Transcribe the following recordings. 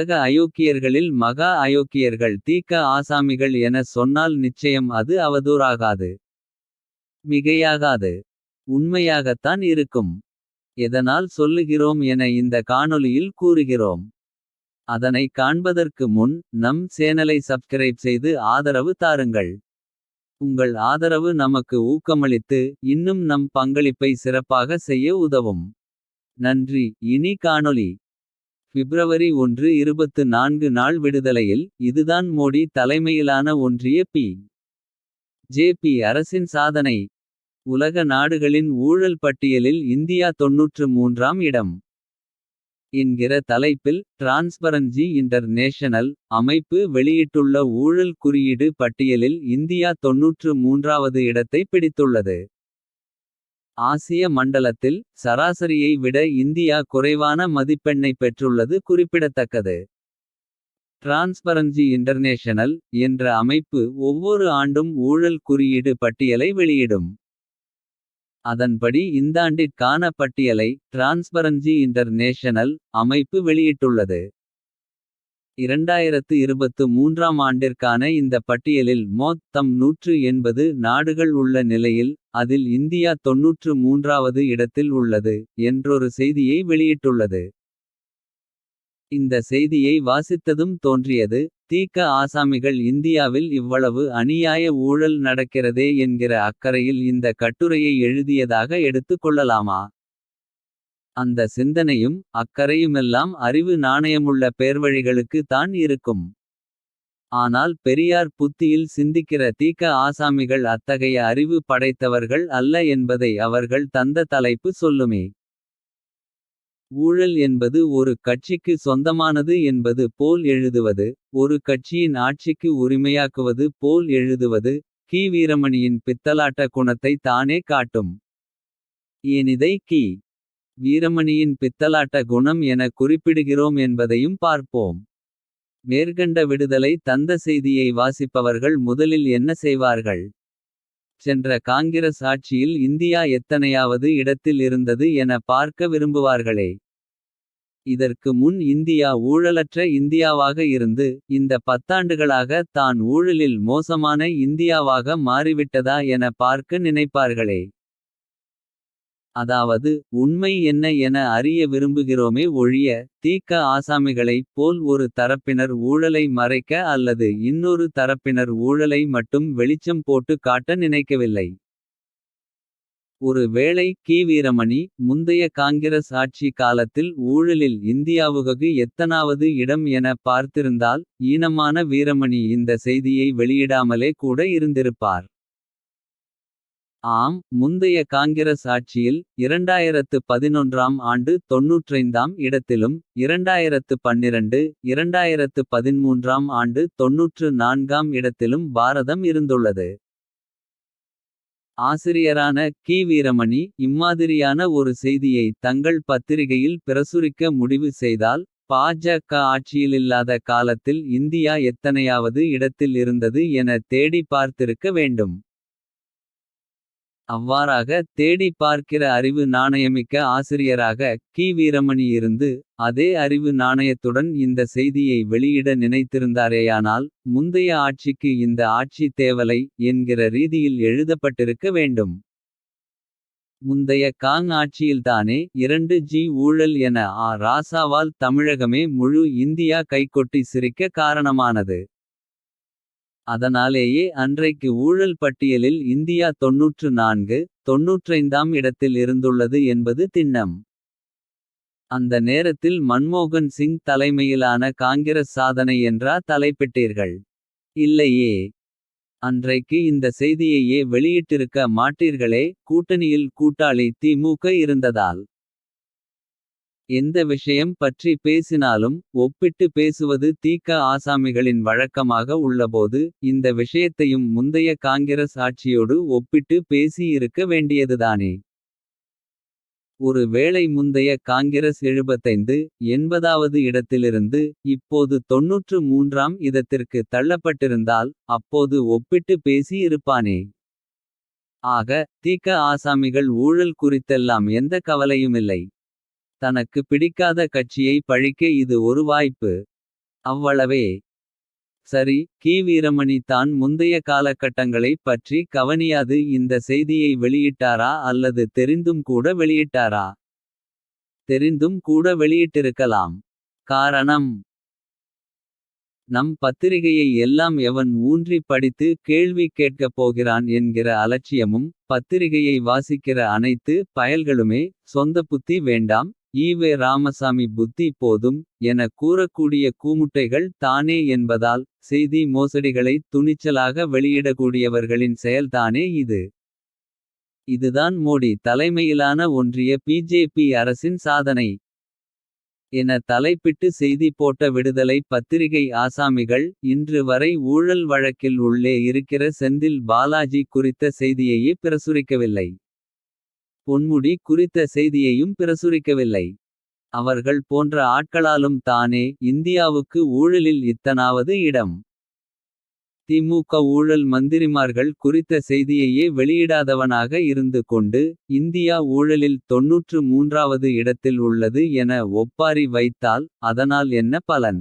உலக அயோக்கியர்களில் மகா அயோக்கியர்கள் தீக்க ஆசாமிகள் என சொன்னால் நிச்சயம் அது அவதூறாகாது. மிகையாகாது. உண்மையாகத்தான் இருக்கும். எதனால் சொல்லுகிறோம் என இந்த காணொளியில் கூறுகிறோம். அதனை காண்பதற்கு முன் நம் சேனலை சப்ஸ்கிரைப் செய்து ஆதரவு தாருங்கள். உங்கள் ஆதரவு நமக்கு ஊக்கமளித்து இன்னும் நம் பங்களிப்பை சிறப்பாக செய்ய உதவும். நன்றி இனி காணொளி. பிப்ரவரி 1 24 நாள் விடுதலையில் இதுதான் மோடி தலைமையிலான ஒன்றிய பி. ஜே. பி அரசின் சாதனை. உலக நாடுகளின் ஊழல் பட்டியலில் இந்தியா 93ஆம் இடம். என்கிற தலைப்பில் டிரான்ஸ்பரன்சி இன்டர்நேஷனல். அமைப்பு வெளியிட்டுள்ள ஊழல் குறியீடு பட்டியலில் இந்தியா 93வது இடத்தை பிடித்துள்ளது. ஆசிய மண்டலத்தில் சராசரியை விட இந்தியா குறைவான மதிப்பெண்ணை பெற்றுள்ளது குறிப்பிடத்தக்கது. டிரான்ஸ்பரன்சி இன்டர்நேஷனல் என்ற அமைப்பு ஒவ்வொரு ஆண்டும் ஊழல் குறியீடு பட்டியலை வெளியிடும். அதன்படி இந்தாண்டிற்கான பட்டியலை டிரான்ஸ்பரன்சி இன்டர்நேஷனல். அமைப்பு வெளியிட்டுள்ளது. 2023ஆம் ஆண்டிற்கான இந்த பட்டியலில் மொத்தம் 180 நாடுகள் உள்ள நிலையில். அதில் இந்தியா 93வது இடத்தில் உள்ளது. என்றொரு செய்தியை வெளியிட்டுள்ளது. இந்த செய்தியை வாசித்ததும் தோன்றியது. தீக்க ஆசாமிகள் இந்தியாவில் இவ்வளவு அநியாய ஊழல் நடக்கிறதே என்கிற அக்கறையில் இந்த கட்டுரையை எழுதியதாக எடுத்துக் கொள்ளலாமா. அந்த சிந்தனையும் அக்கறையுமெல்லாம் அறிவு நாணயமுள்ள பேர்வழிகளுக்கு தான் இருக்கும். ஆனால் பெரியார் புத்தியில் சிந்திக்கிற தீக்க ஆசாமிகள் அத்தகைய அறிவு படைத்தவர்கள் அல்ல என்பதை அவர்கள் தந்த தலைப்பு சொல்லுமே. ஊழல் என்பது ஒரு கட்சிக்கு சொந்தமானது என்பது போல் எழுதுவது. ஒரு கட்சியின் ஆட்சிக்கு உரிமையாக்குவது போல் எழுதுவது. கி வீரமணியின் பித்தலாட்ட குணத்தை தானே காட்டும். ஏனிதை கி. வீரமணியின் பித்தலாட்ட குணம் என குறிப்பிடுகிறோம் என்பதையும் பார்ப்போம். மேற்கண்ட விடுதலை தந்த செய்தியை வாசிப்பவர்கள் முதலில் என்ன செய்வார்கள். சென்ற காங்கிரஸ் ஆட்சியில் இந்தியா எத்தனையாவது இடத்தில் இருந்தது என பார்க்க விரும்புவார்களே. இதற்கு முன் இந்தியா ஊழலற்ற இந்தியாவாக இருந்து. இந்த பத்தாண்டுகளாக தான் ஊழலில் மோசமான இந்தியாவாக மாறிவிட்டதா என பார்க்க நினைப்பார்களே. அதாவது உண்மை என்ன என அறிய விரும்புகிறோமே ஒழிய. தீக்க ஆசாமிகளைப் போல் ஒரு தரப்பினர் ஊழலை மறைக்க அல்லது. இன்னொரு தரப்பினர் ஊழலை மட்டும் வெளிச்சம் போட்டு காட்ட நினைக்கவில்லை. ஒரு வேளை கி வீரமணி முந்தைய காங்கிரஸ் ஆட்சி காலத்தில் ஊழலில் இந்தியாவுககு எத்தனாவது இடம் என பார்த்திருந்தால். ஈனமான வீரமணி இந்த செய்தியை வெளியிடாமலே கூட இருந்திருப்பார். ஆம் முந்தைய காங்கிரஸ் ஆட்சியில் 2011ஆம் ஆண்டு 95ஆம் இடத்திலும். 2012 2013ஆம் ஆண்டு 94ஆம் இடத்திலும் பாரதம் இருந்துள்ளது. ஆசிரியரான கி வீரமணி இம்மாதிரியான ஒரு செய்தியை தங்கள் பத்திரிகையில் பிரசுரிக்க முடிவு செய்தால். பா.ஜ.க ஆட்சியிலில்லாத காலத்தில் இந்தியா எத்தனையாவது இடத்தில் இருந்தது என தேடி பார்த்திருக்க வேண்டும். அவ்வாறாக தேடி பார்க்கிற அறிவு நாணயமிக்க ஆசிரியராக கி வீரமணி இருந்து. அதே அறிவு நாணயத்துடன் இந்த செய்தியை வெளியிட நினைத்திருந்தாரேயானால். முந்தைய ஆட்சிக்கு இந்த ஆட்சி தேவலை என்கிற ரீதியில் எழுதப்பட்டிருக்க வேண்டும். முந்தைய காங் ஆட்சியில்தானே இரண்டு ஜி ஊழல் என ஆ. ராசாவால் தமிழகமே முழு இந்தியா கைகொட்டி சிரிக்க காரணமானது. அதனாலேயே அன்றைக்கு ஊழல் பட்டியலில் இந்தியா 94 95ஆம் இடத்தில் இருந்துள்ளது என்பது திண்ணம். அந்த நேரத்தில் மன்மோகன் சிங் தலைமையிலான காங்கிரஸ் சாதனை என்றா தலைப்பிட்டீர்கள். இல்லையே. அன்றைக்கு இந்த செய்தியையே வெளியிட்டிருக்க மாட்டீர்களே கூட்டணியில் கூட்டாளி தி.மு.க இருந்ததால். எந்த விஷயம் பற்றி பேசினாலும் ஒப்பிட்டு பேசுவது தீக்க ஆசாமிகளின் வழக்கமாக உள்ளபோது. இந்த விஷயத்தையும் முந்தைய காங்கிரஸ் ஆட்சியோடு ஒப்பிட்டு பேசி இருக்க வேண்டியதுதானே. ஒரு வேளை முந்தைய காங்கிரஸ் 75 80வது இடத்திலிருந்து. இப்போது 93ஆம் இடத்திற்கு தள்ளப்பட்டிருந்தால். அப்போது ஒப்பிட்டு பேசி இருப்பானே. ஆக தீக்க ஆசாமிகள் ஊழல் குறித்தெல்லாம் எந்த கவலையுமில்லை. தனக்கு பிடிக்காத கட்சியை பழிக்க இது ஒரு வாய்ப்பு. அவ்வளவே. சரி கி வீரமணி தான் முந்தைய காலகட்டங்களை பற்றி கவனியாது இந்த செய்தியை வெளியிட்டாரா அல்லது தெரிந்தும் கூட வெளியிட்டாரா. தெரிந்தும் கூட வெளியிட்டிருக்கலாம். காரணம். நம் பத்திரிகையை எல்லாம் எவன் ஊன்றி படித்து கேள்வி கேட்கப் போகிறான் என்கிற அலட்சியமும். பத்திரிகையை வாசிக்கிற அனைத்து பயல்களுமே சொந்த புத்தி வேண்டாம். ஈவே ராமசாமி புத்தி போதும் என கூறக்கூடிய கூமுட்டைகள் தானே என்பதால். செய்தி மோசடிகளை துணிச்சலாக வெளியிடக்கூடியவர்களின் செயல்தானே இது. இதுதான் மோடி தலைமையிலான ஒன்றிய பிஜேபி அரசின் சாதனை. என தலைப்பிட்டு செய்தி போட்ட விடுதலை பத்திரிகை ஆசாமிகள். இன்று வரை ஊழல் வழக்கில் உள்ளே இருக்கிற செந்தில் பாலாஜி குறித்த செய்தியையே பிரசுரிக்கவில்லை. பொன்முடி குறித்த செய்தியையும் பிரசுரிக்கவில்லை. அவர்கள் போன்ற ஆட்களாலும் தானே இந்தியாவுக்கு ஊழலில் இத்தனாவது இடம். திமுக ஊழல் மந்திரிமார்கள் குறித்த செய்தியையே வெளியிடாதவனாக இருந்து கொண்டு. இந்தியா ஊழலில் தொன்னூற்று மூன்றாவது இடத்தில் உள்ளது என ஒப்பாரி வைத்தால். அதனால் என்ன பலன்.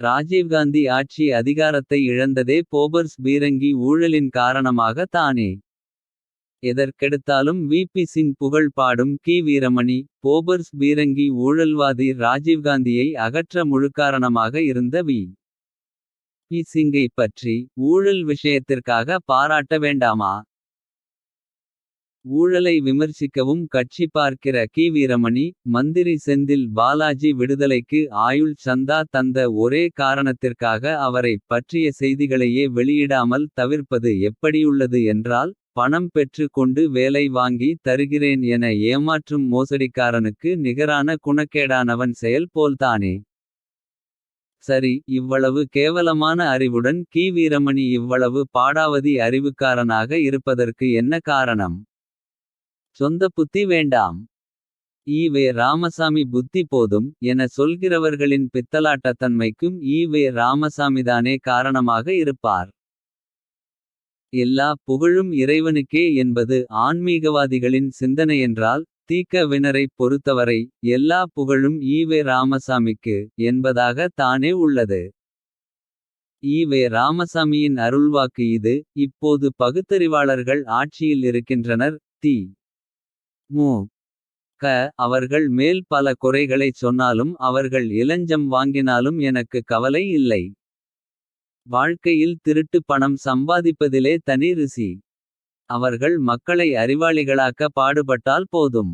ராஜீவ்காந்தி ஆட்சி அதிகாரத்தை இழந்ததே போபர்ஸ் பீரங்கி ஊழலின் காரணமாக தானே. எதற்கெடுத்தாலும் வி பி சிங் புகழ் பாடும் கி வீரமணி. போபர்ஸ் பீரங்கி ஊழல்வாதி ராஜீவ்காந்தியை அகற்ற முழுக்காரணமாக இருந்த வி. பி சிங்கை பற்றி ஊழல் விஷயத்திற்காக பாராட்ட வேண்டாமா. ஊழலை விமர்சிக்கவும் கட்சி பார்க்கிற கி வீரமணி. மந்திரி செந்தில் பாலாஜி விடுதலைக்கு ஆயுள் சந்தா தந்த ஒரே காரணத்திற்காக அவரை பற்றிய செய்திகளையே வெளியிடாமல் தவிர்ப்பது எப்படியுள்ளது என்றால். பணம் பெற்று கொண்டு வேலை வாங்கி தருகிறேன் என ஏமாற்றும் மோசடிக்காரனுக்கு நிகரான குணக்கேடானவன் செயல் போல்தானே. சரி இவ்வளவு கேவலமான அறிவுடன் கி வீரமணி இவ்வளவு பாடாவதி அறிவுக்காரனாக இருப்பதற்கு என்ன காரணம். சொந்த புத்தி வேண்டாம். ஈவே ராமசாமி புத்தி போதும் என சொல்கிறவர்களின் பித்தலாட்டத்தன்மைக்கும் ஈவே ராமசாமிதானே காரணமாக இருப்பார். எல்லா புகழும் இறைவனுக்கே என்பது ஆன்மீகவாதிகளின் சிந்தனையென்றால். தீக்க வினரைப் பொறுத்தவரை எல்லா புகழும் ஈவே ராமசாமிக்கு. என்பதாக தானே உள்ளது. ஈவே ராமசாமியின் அருள்வாக்கு இது இப்போது பகுத்தறிவாளர்கள் ஆட்சியில் இருக்கின்றனர் தி. மு. க அவர்கள் மேல் பல குறைகளைச் சொன்னாலும் அவர்கள் இலஞ்சம் வாங்கினாலும் எனக்கு கவலை இல்லை. வாழ்க்கையில் திருட்டு பணம் சம்பாதிப்பதிலே தனி ருசி. அவர்கள் மக்களை அறிவாளிகளாக்க பாடுபட்டால் போதும்.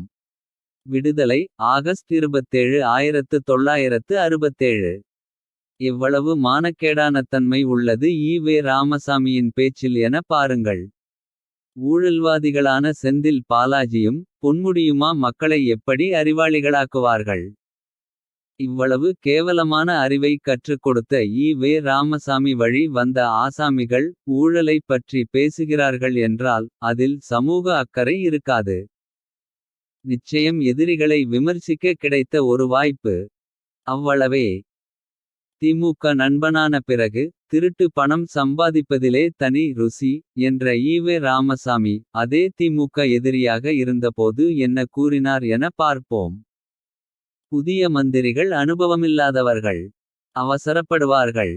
விடுதலை ஆகஸ்ட் 27 1967. எவ்வளவு மானக்கேடான தன்மை உள்ளது ஈவே ராமசாமியின் பேச்சில் என பாருங்கள். ஊழல்வாதிகளான செந்தில் பாலாஜியும் பொன்முடியுமா மக்களை எப்படி அறிவாளிகளாக்குவார்கள். இவ்வளவு கேவலமான அறிவை கற்றுக் கொடுத்த ஈ. வே ராமசாமி வழி வந்த ஆசாமிகள். ஊழலைப் பற்றி பேசுகிறார்கள் என்றால் அதில் சமூக அக்கறை இருக்காது. நிச்சயம் எதிரிகளை விமர்சிக்க கிடைத்த ஒரு வாய்ப்பு. அவ்வளவே. திமுக நண்பனான பிறகு திருட்டு பணம் சம்பாதிப்பதிலே தனி ருசி. என்ற ஈவே ராமசாமி அதே திமுக எதிரியாக இருந்தபோது என்ன கூறினார் என பார்ப்போம். புதிய மந்திரிகள் அனுபவமில்லாதவர்கள். அவசரப்படுவார்கள்.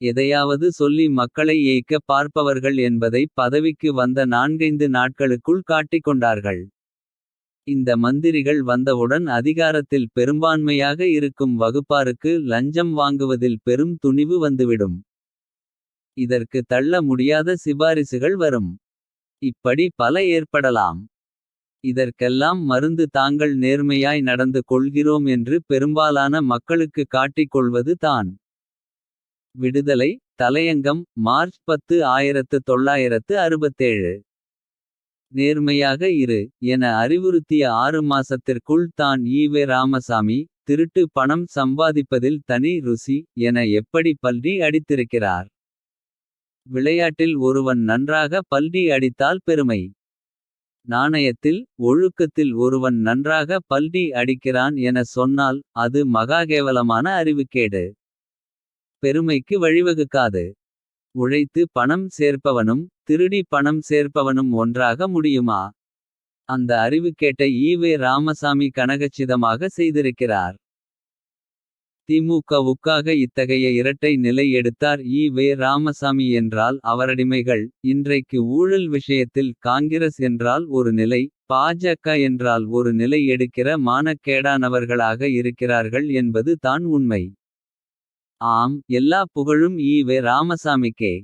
எதையாவது சொல்லி மக்களை ஏய்க்க பார்ப்பவர்கள் என்பதை பதவிக்கு வந்த நான்கைந்து நாட்களுக்குள் காட்டிக்கொண்டார்கள். இந்த மந்திரிகள் வந்தவுடன் அதிகாரத்தில் பெரும்பான்மையாக இருக்கும் வகுப்பாருக்கு லஞ்சம் வாங்குவதில் பெரும் துணிவு வந்துவிடும். இதற்கு தள்ள முடியாத சிபாரிசுகள் வரும். இப்படி பல ஏற்படலாம். இதற்கெல்லாம் மருந்து தாங்கள் நேர்மையாய் நடந்து கொள்கிறோம் என்று பெரும்பாலான மக்களுக்கு காட்டிக் கொள்வது தான். விடுதலை தலையங்கம் மார்ச் 10 1967. நேர்மையாக இரு என அறிவுறுத்திய ஆறு மாசத்திற்குள் தான் ஈவே ராமசாமி. திருட்டு பணம் சம்பாதிப்பதில் தனி ருசி என எப்படி பல்டி அடித்திருக்கிறார். விளையாட்டில் ஒருவன் நன்றாக பல்டி அடித்தால் பெருமை. நாணயத்தில் ஒழுக்கத்தில் ஒருவன் நன்றாக பல்டி அடிக்கிறான் என சொன்னால். அது மகாகேவலமான அறிவுக்கேடு. பெருமைக்கு வழிவகுக்காது. உழைத்து பணம் சேர்ப்பவனும் திருடி பணம் சேர்ப்பவனும் ஒன்றாக முடியுமா. அந்த அறிவுக்கேட்டை ஈவே ராமசாமி கனகச்சிதமாக செய்திருக்கிறார். திமுகவுக்காக இத்தகைய இரட்டை நிலை எடுத்தார் ஈ. வே. ராமசாமி என்றால் அவரடிமைகள். இன்றைக்கு ஊழல் விஷயத்தில் காங்கிரஸ் என்றால் ஒரு நிலை. பாஜக என்றால் ஒரு நிலை எடுக்கிற மானக்கேடானவர்களாக இருக்கிறார்கள் என்பது தான் உண்மை. ஆம் எல்லா புகழும் ஈ. வே. ராமசாமிக்கே.